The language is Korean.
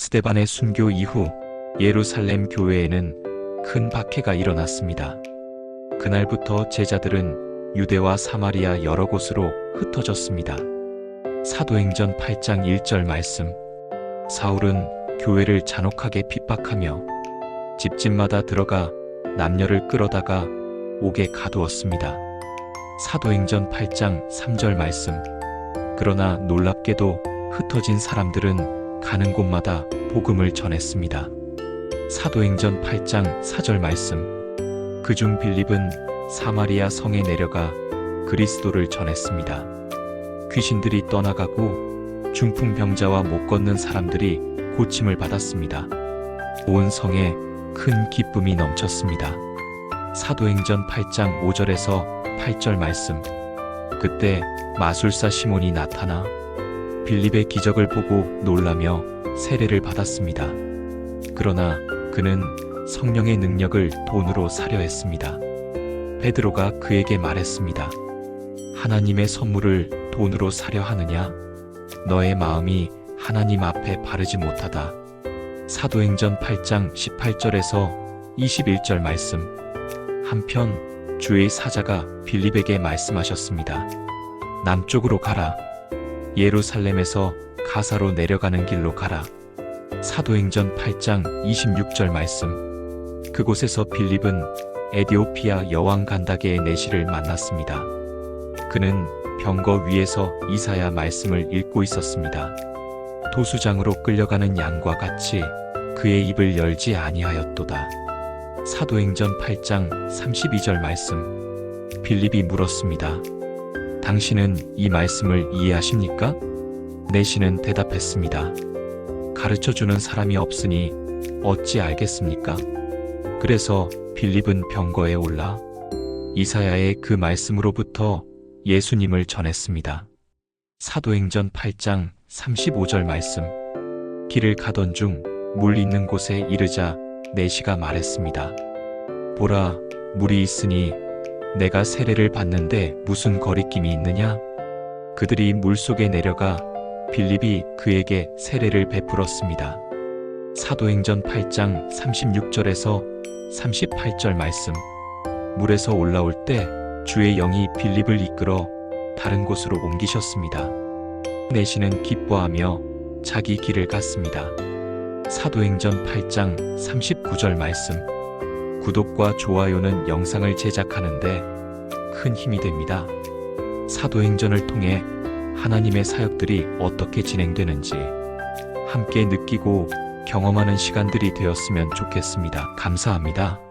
스테반의 순교 이후 예루살렘 교회에는 큰 박해가 일어났습니다. 그날부터 제자들은 유대와 사마리아 여러 곳으로 흩어졌습니다. 사도행전 8장 1절 말씀. 사울은 교회를 잔혹하게 핍박하며 집집마다 들어가 남녀를 끌어다가 옥에 가두었습니다. 사도행전 8장 3절 말씀. 그러나 놀랍게도 흩어진 사람들은 가는 곳마다 복음을 전했습니다. 사도행전 8장 4절 말씀. 그중 빌립은 사마리아 성에 내려가 그리스도를 전했습니다. 귀신들이 떠나가고 중풍병자와 못 걷는 사람들이 고침을 받았습니다. 온 성에 큰 기쁨이 넘쳤습니다. 사도행전 8장 5절에서 8절 말씀. 그때 마술사 시몬이 나타나 빌립의 기적을 보고 놀라며 세례를 받았습니다. 그러나 그는 성령의 능력을 돈으로 사려 했습니다. 베드로가 그에게 말했습니다. 하나님의 선물을 돈으로 사려 하느냐? 너의 마음이 하나님 앞에 바르지 못하다. 사도행전 8장 18절에서 21절 말씀. 한편 주의 사자가 빌립에게 말씀하셨습니다. 남쪽으로 가라. 예루살렘에서 가사로 내려가는 길로 가라. 사도행전 8장 26절 말씀. 그곳에서 빌립은 에디오피아 여왕 간다게의 내시를 만났습니다. 그는 병거 위에서 이사야 말씀을 읽고 있었습니다. 도수장으로 끌려가는 양과 같이 그의 입을 열지 아니하였도다. 사도행전 8장 32절 말씀. 빌립이 물었습니다. 당신은 이 말씀을 이해하십니까? 내시는 대답했습니다. 가르쳐 주는 사람이 없으니 어찌 알겠습니까? 그래서 빌립은 병거에 올라 이사야의 그 말씀으로부터 예수님을 전했습니다. 사도행전 8장 35절 말씀. 길을 가던 중 물 있는 곳에 이르자 내시가 말했습니다. 보라, 물이 있으니 내가 세례를 받는데 무슨 거리낌이 있느냐? 그들이 물 속에 내려가 빌립이 그에게 세례를 베풀었습니다. 사도행전 8장 36절에서 38절 말씀. 물에서 올라올 때 주의 영이 빌립을 이끌어 다른 곳으로 옮기셨습니다. 내시는 기뻐하며 자기 길을 갔습니다. 사도행전 8장 39절 말씀. 구독과 좋아요는 영상을 제작하는데 큰 힘이 됩니다. 사도행전을 통해 하나님의 사역들이 어떻게 진행되는지 함께 느끼고 경험하는 시간들이 되었으면 좋겠습니다. 감사합니다.